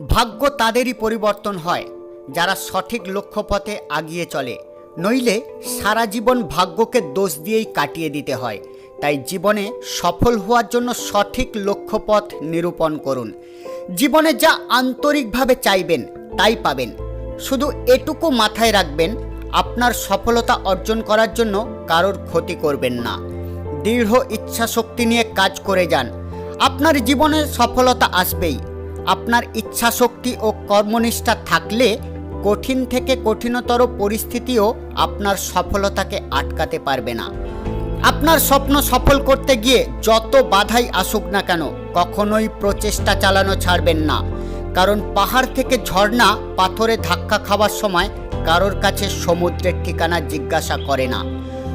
ভাগ্য তাদেরই পরিবর্তন হয়, যারা সঠিক লক্ষ্যপথে আগিয়ে চলে। নইলে সারা জীবন ভাগ্যকে দোষ দিয়েই কাটিয়ে দিতে হয়। তাই জীবনে সফল হওয়ার জন্য সঠিক লক্ষ্যপথ নিরূপণ করুন। জীবনে যা আন্তরিকভাবে চাইবেন, তাই পাবেন। শুধু এটুকু মাথায় রাখবেন, আপনার সফলতা অর্জন করার জন্য কারোর ক্ষতি করবেন না। দৃঢ় ইচ্ছা শক্তি নিয়ে কাজ করে যান। আপনার জীবনে সফলতা আসবেই। আপনার ইচ্ছা শক্তি ও কর্মনিষ্ঠা থাকলে কঠিন থেকে কঠিনতর পরিস্থিতিও আপনার সফলতাকে আটকাতে পারবে না। আপনার স্বপ্ন সফল করতে গিয়ে যত বাধাই আসুক না কেন, কখনোই প্রচেষ্টা চালানো ছাড়বেন না। কারণ পাহাড় থেকে ঝর্ণা পাথরে ধাক্কা খাওয়ার সময় কারোর কাছে সমুদ্রের ঠিকানা জিজ্ঞাসা করে না।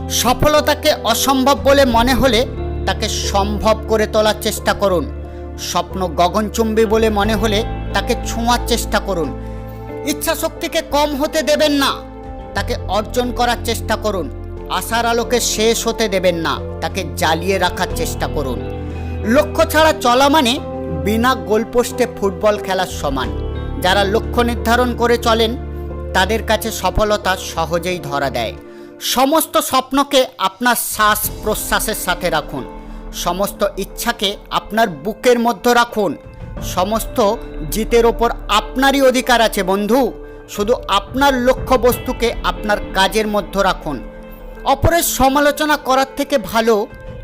সফলতাকে অসম্ভব বলে মনে হলে তাকে সম্ভব করে তোলার চেষ্টা করুন। স্বপ্ন গগনচুম্বী বলে মনে হলে তাকে ছোঁয়ার চেষ্টা করুন। ইচ্ছা শক্তিকে কম হতে দেবেন না। তাকে অর্জন করার চেষ্টা করুন। আশার আলোকে শেষ হতে দেবেন না। তাকে জ্বালিয়ে রাখার চেষ্টা করুন। লক্ষ্য ছাড়া চলা মানে বিনা গোলপোস্টে ফুটবল খেলার সমান। যারা লক্ষ্য নির্ধারণ করে চলেন, তাদের কাছে সফলতা সহজেই ধরা দেয়। সমস্ত স্বপ্নকে আপনার শ্বাস প্রশ্বাসের সাথে রাখুন। সমস্ত ইচ্ছাকে আপনার বুকের মধ্যে রাখুন। সমস্ত জিতের ওপর আপনারই অধিকার আছে বন্ধু। শুধু আপনার লক্ষ্যবস্তুকে আপনার কাজের মধ্যে রাখুন। অপরের সমালোচনা করার থেকে ভালো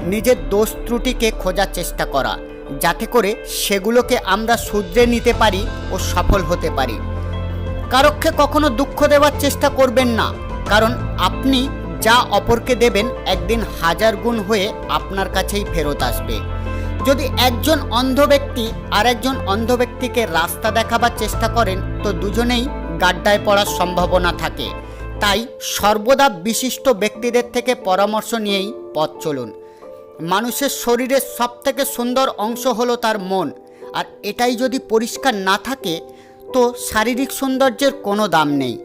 নিজের দোষ ত্রুটিকে খোঁজার চেষ্টা করা, যাতে করে সেগুলোকে আমরা শুধরে নিতে পারি ও সফল হতে পারি। কারককে কখনো দুঃখ দেওয়ার চেষ্টা করবেন না, কারণ আপনি যা অপরকে দেবেন একদিন হাজার গুণ হয়ে আপনার কাছেই ফেরত আসবে। যদি একজন অন্ধ ব্যক্তি আর একজন অন্ধ ব্যক্তিকে রাস্তা দেখাবার চেষ্টা করেন, তো দুজনেই গাড্ডায় পড়ার সম্ভাবনা থাকে। তাই সর্বদা বিশিষ্ট ব্যক্তিদের থেকে পরামর্শ নিয়েই পথ চলুন। মানুষের শরীরের সবথেকে সুন্দর অংশ হলো তার মন, আর এটাই যদি পরিষ্কার না থাকে, তো শারীরিক সৌন্দর্যের কোনো দাম নেই।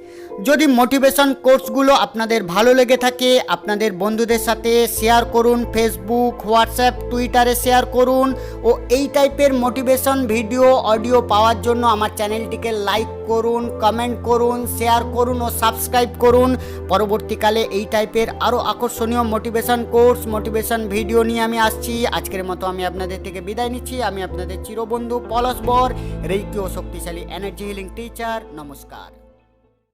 যদি মোটিভেশন কোর্সগুলো আপনাদের ভালো লেগে থাকে, আপনাদের বন্ধুদের সাথে শেয়ার করুন ফেসবুক হোয়াটসঅ্যাপ টুইটারে শেয়ার করুন ও এই টাইপের মোটিভেশন ভিডিও অডিও পাওয়ার জন্য আমার চ্যানেলটিকে লাইক করুন কমেন্ট করুন শেয়ার করুন ও সাবস্ক্রাইব করুন। পরবর্তীকালে এই টাইপের আরও আকর্ষণীয় মোটিভেশন কোর্স মোটিভেশন ভিডিও নিয়ে আমি আসছি। আজকের মতো আমি আপনাদের থেকে বিদায় নিচ্ছি। আমি আপনাদের চিরবন্ধু পলস বর রেইকি ও শক্তিশালী এনার্জি হিলিং টিচার নমস্কার।